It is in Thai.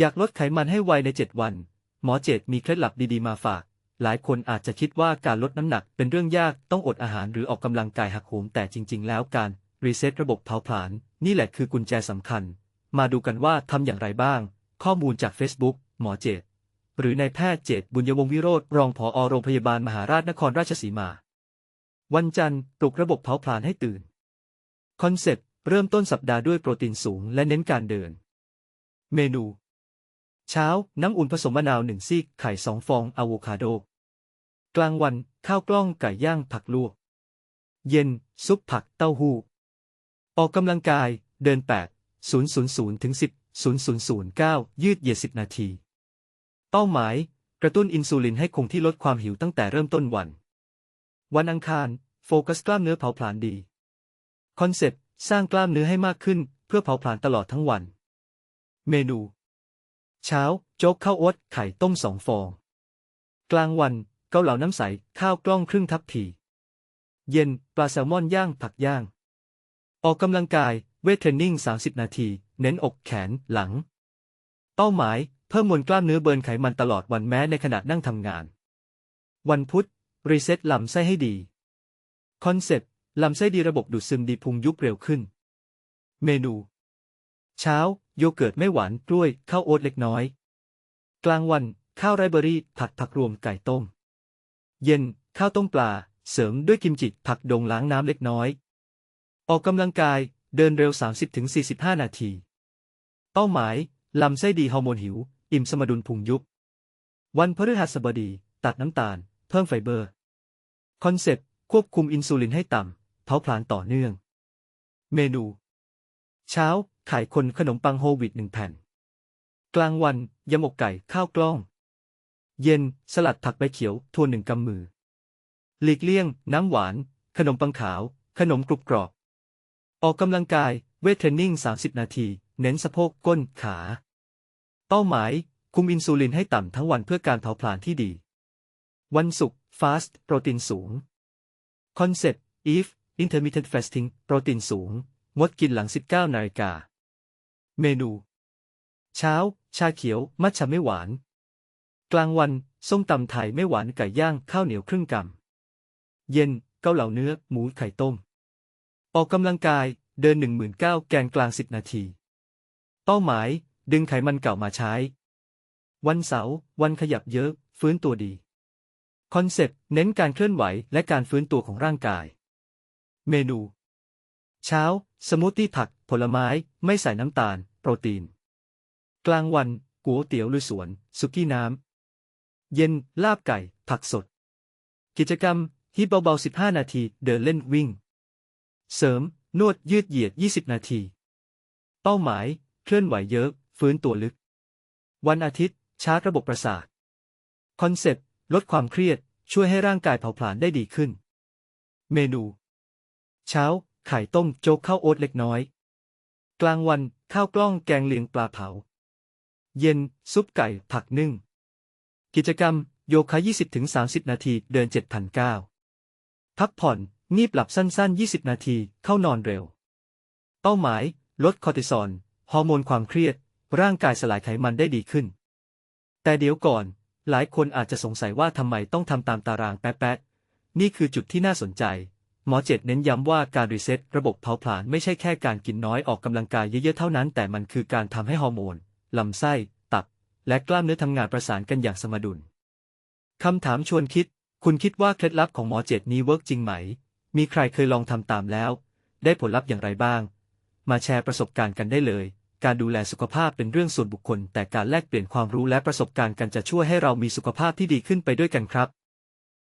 อยากลดไขมันให้ไวใน 7 วัน หมอเจตมีเคล็ดลับดีๆมาฝาก หลายคนอาจจะคิดว่าการลดน้ำหนักเป็นเรื่องยากต้องอดอาหารหรือออกกำลังกายหักโหมแต่จริง ๆ แล้วการรีเซ็ตระบบเผาผลาญนี่แหละคือกุญแจสำคัญ มาดูกันว่าทำอย่างไรบ้าง ข้อมูลจาก Facebook หมอเจต หรือนายแพทย์เจตบุญยวงวิโรธรองผอโรงพยาบาลมหาราชนครราชสีมา วันจันทร์ปลุกระบบเผาผลาญให้ตื่น คอนเซ็ปต์เริ่มต้นสัปดาห์ด้วยโปรตีนสูงและเน้นการเดิน เมนู เช้า น้ำอุ่นผสมมะนาวหนึ่งซีก ไข่สองฟองอะโวคาโด กลางวัน ข้าวกล้องไก่ย่างผักลวก เย็น ซุปผักเต้าหู้ ออกกำลังกาย เดิน 8 000ถึง10 0009 ยืดเหยียด 10 นาที เป้าหมาย กระตุ้นอินซูลินให้คงที่ลดความหิวตั้งแต่เริ่มต้นวัน วันอังคาร โฟกัสกล้ามเนื้อเผาผลาญดี คอนเซปต์ สร้างกล้ามเนื้อให้มากขึ้น เพื่อเผาผลาญตลอดทั้งวัน เมนู เช้า โจ๊กข้าวโอ๊ตไข่ต้มสองฟอง กลางวัน เกาเหลาน้ำใส ข้าวกล้องครึ่งทัพพีเย็น ปลาแซลมอนย่างผักย่าง ออกกำลังกาย เวทเทรนนิ่ง 30 นาที เน้นอกแขนหลัง เป้าหมาย เพิ่มมวลกล้ามเนื้อเบิร์นไขมันตลอดวันแม้ในขณะนั่งทำงาน วันพุธ รีเซ็ตลำไส้ให้ดี คอนเซ็ปต์ลำไส้ดีระบบดูดซึมดีพุงยุบเร็วขึ้น เมนู เช้า โยเกิร์ตไม่หวานกล้วยข้าวโอ๊ตเล็กน้อย กลางวัน ข้าวไรเบอรี่ผัดผักรวมไก่ต้ม เย็น ข้าวต้มปลา เสริมด้วยกิมจิผักดงล้างน้ำเล็กน้อย ออกกำลังกายเดินเร็ว 30-45 นาที เป้าหมาย ลำไส้ดีฮอร์โมนหิว อิ่มสมดุลพุงยุบ วันพฤหัสบดี ตัดน้ำตาล เพิ่มไฟเบอร์ คอนเซปต์ ควบคุมอินซูลินให้ต่ำเผาผลาญต่อเนื่อง เมนู เช้า ไข่คนขนมปังโฮวีตหนึ่งแผ่น กลางวันยำอกไก่ข้าวกล้อง เย็นสลัดผักใบเขียวทั่วหนึ่งกำมือ หลีกเลี่ยง น้ำหวาน ขนมปังขาว ขนมกรุบกรอบ ออกกำลังกายเวทเทรนนิ่ง 30 นาที เน้นสะโพกก้นขา เป้าหมาย คุมอินซูลินให้ต่ำทั้งวันเพื่อการเผาผลาญที่ดี วันศุกร์ฟาสต์โปรตีนสูงคอนเซ็ปต์ EVE Intermittent Fasting โปรตีนสูง งดกินหลัง 19 นาฬิกา เมนู เช้า ชาเขียว มัทฉะไม่หวาน กลางวัน ส้มตำไทยไม่หวานไก่ย่างข้าวเหนียวครึ่งกำ เย็น เกาเหลาเนื้อ หมูไข่ต้ม ออกกำลังกาย เดิน 19,000แกนกลาง 10 นาที เป้าหมาย ดึงไขมันเก่ามาใช้ วันเสาร์ วันขยับเยอะ ฟื้นตัวดี คอนเซปต์ เน้นการเคลื่อนไหวและการฟื้นตัวของร่างกาย เมนู เช้า สมูทตี้ผัก ผลไม้ ไม่ใส่น้ำตาล รตีน กลางวันก๋วยเตี๋ยวลุยสวน สุกี้น้ำ เย็นลาบไก่ ผักสด กิจกรรมฮิตเบาๆ 15 นาที เดินเล่นวิ่ง เสริม นวดยืดเหยียด 20 นาที เป้าหมาย เคลื่อนไหวเยอะ ฟื้นตัวลึก วันอาทิตย์ ชาร์จระบบประสาท คอนเซปต์ ลดความเครียด ช่วยให้ร่างกายเผาผลาญได้ดีขึ้น เมนู เช้า ไข่ต้มโจ๊กข้าวโอ๊ตเล็กน้อย กลางวัน ข้าวกล้องแกงเลียงปลาเผา เย็น ซุปไก่ ผักนึ่ง กิจกรรม โยคะ 20-30 นาที เดิน 7,009พักผ่อน งีบหลับสั้น ๆ 20 นาที เข้านอนเร็ว เป้าหมาย ลดคอร์ติซอล ฮอร์โมนความเครียด ร่างกายสลายไขมันได้ดีขึ้น แต่เดี๋ยวก่อน หลายคนอาจจะสงสัยว่าทำไมต้องทำตามตารางแป๊ะๆนี่คือจุดที่น่าสนใจ หมอเจ็ดเน้นย้ำว่าการรีเซ็ตระบบเผาผลาญไม่ใช่แค่การกินน้อยออกกำลังกายเยอะๆเท่านั้น แต่มันคือการทำให้ฮอร์โมน ลำไส้ ตับ และกล้ามเนื้อทำงานประสานกันอย่างสมดุลคำถามชวนคิด คุณคิดว่าเคล็ดลับของหมอเจ็ดนี้เวิร์กจริงไหม มีใครเคยลองทำตามแล้ว ได้ผลลัพธ์อย่างไรบ้าง มาแชร์ประสบการณ์กันได้เลย การดูแลสุขภาพเป็นเรื่องส่วนบุคคล แต่การแลกเปลี่ยนความรู้และประสบการณ์กันจะช่วยให้เรามีสุขภาพที่ดีขึ้นไปด้วยกันครับ